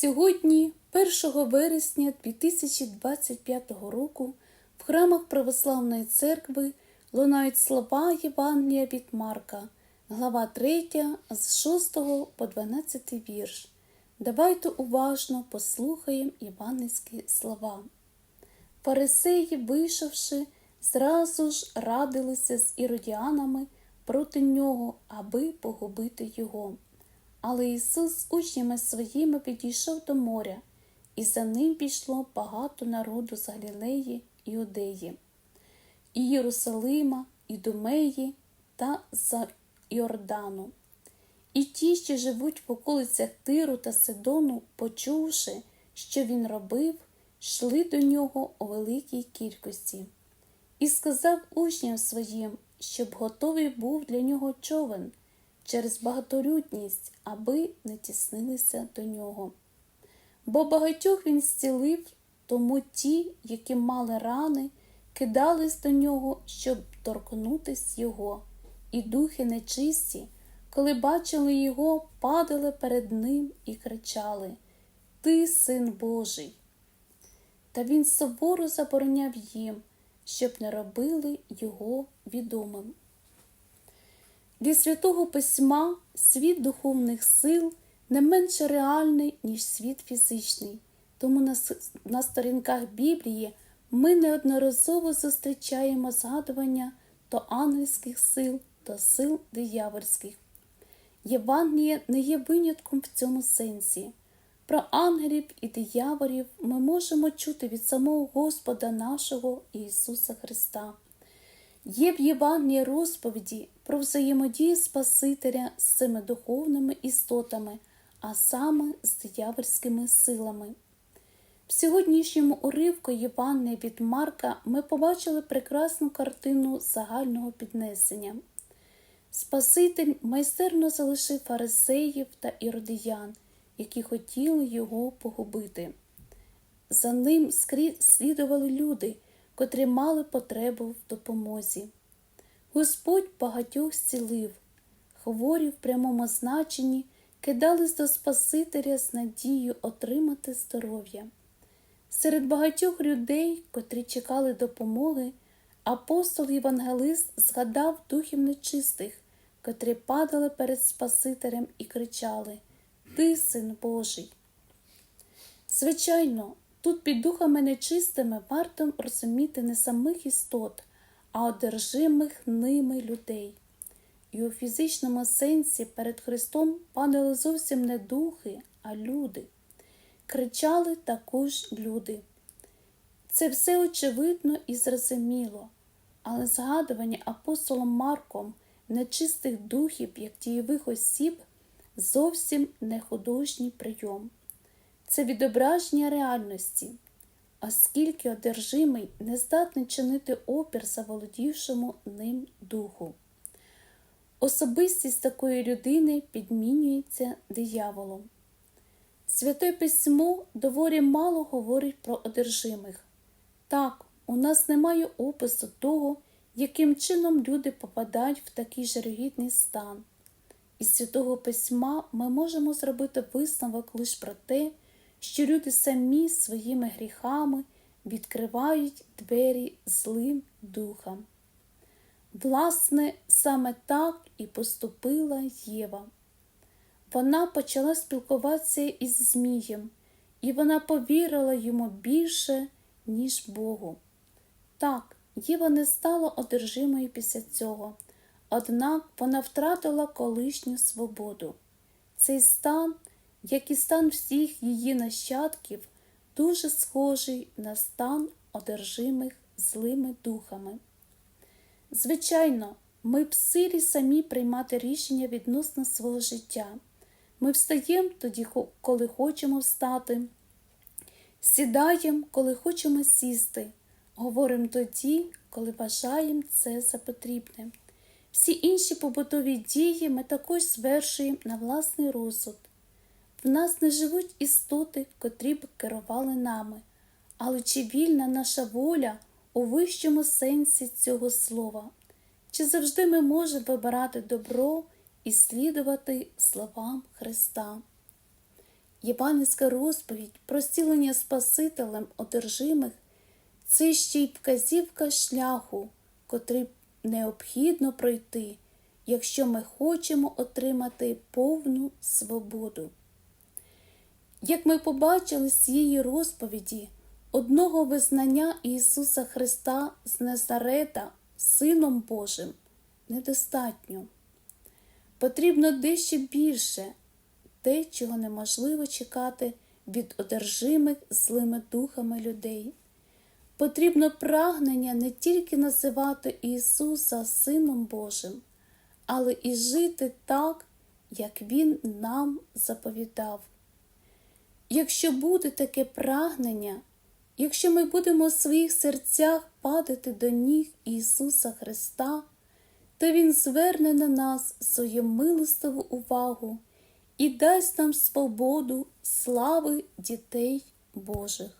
Сьогодні, 1 вересня 2025 року, в храмах Православної церкви лунають слова Євангелія від Марка, глава 3, з 6 по 12 вірш. Давайте уважно послухаємо євангельські слова. Фарисеї, вийшовши, зразу ж радилися з іродіанами проти нього, аби погубити його. Але Ісус з учнями своїми підійшов до моря, і за ним пішло багато народу з Галілеї, Іудеї, і Єрусалима, і Думеї та з Йордану. І ті, що живуть в околицях Тиру та Сидону, почувши, що він робив, йшли до нього у великій кількості. І сказав учням своїм, щоб готовий був для нього човен через багаторютність, аби не тіснилися до нього. Бо багатьох він зцілив, тому ті, які мали рани, кидались до нього, щоб торкнутись його, і духи нечисті, коли бачили його, падали перед ним і кричали Ти син Божий. Та він суворо забороняв їм, щоб не робили його відомим. Від святого письма світ духовних сил не менше реальний, ніж світ фізичний, тому на, на сторінках Біблії ми неодноразово зустрічаємо згадування то ангельських сил, то сил диявольських. Євангеліє не є винятком в цьому сенсі. Про ангелів і дияволів ми можемо чути від самого Господа нашого Ісуса Христа. Є в Євангелії розповіді про взаємодію Спасителя з цими духовними істотами, а саме з диявольськими силами. В сьогоднішньому уривку Євангелія від Марка ми побачили прекрасну картину загального піднесення. Спаситель майстерно залишив фарисеїв та іродіян, які хотіли його погубити. За ним слідували люди котрі мали потребу в допомозі. Господь багатьох зцілив, хворі в прямому значенні кидались до Спасителя з надією отримати здоров'я. Серед багатьох людей, котрі чекали допомоги, апостол Євангелист згадав духів нечистих, котрі падали перед Спасителем і кричали Ти, син Божий. Звичайно, Тут під духами нечистими варто розуміти не самих істот, а одержимих ними людей. І у фізичному сенсі перед Христом падали зовсім не духи, а люди. Кричали також люди. Це все очевидно і зрозуміло, але згадування апостолом Марком нечистих духів, як дієвих осіб, зовсім не художній прийом це відображення реальності, оскільки одержимий не здатний чинити опір заволодівшому ним духу. Особистість такої людини підмінюється дияволом. Святе письмо доволі мало говорить про одержимих. Так, у нас немає опису того, яким чином люди попадають в такий жарогідний стан. Із святого письма ми можемо зробити висновок лише про те, що люди самі своїми гріхами відкривають двері злим духам. Власне, саме так і поступила Єва. Вона почала спілкуватися із Змієм, і вона повірила йому більше, ніж Богу. Так, Єва не стала одержимою після цього, однак вона втратила колишню свободу. Цей стан як і стан всіх її нащадків, дуже схожий на стан одержимих злими духами. Звичайно, ми в силі самі приймати рішення відносно свого життя. Ми встаємо тоді, коли хочемо встати, сідаємо, коли хочемо сісти, говоримо тоді, коли вважаємо це за потрібне. Всі інші побутові дії ми також звершуємо на власний розсуд. В нас не живуть істоти, котрі б керували нами, але чи вільна наша воля у вищому сенсі цього слова? Чи завжди ми можемо вибирати добро і слідувати словам Христа? Євангельська розповідь про зцілення Спасителем одержимих це ще й вказівка шляху, котрий необхідно пройти, якщо ми хочемо отримати повну свободу. Як ми побачили з цієї розповіді, одного визнання Ісуса Христа з Назарета Сином Божим недостатньо. Потрібно дещо більше, те, чого неможливо чекати від одержимих злими духами людей. Потрібно прагнення не тільки називати Ісуса Сином Божим, але і жити так, як Він нам заповідав. Якщо буде таке прагнення, якщо ми будемо в своїх серцях падати до ніг Ісуса Христа, то Він зверне на нас свою милостиву увагу і дасть нам свободу слави дітей Божих.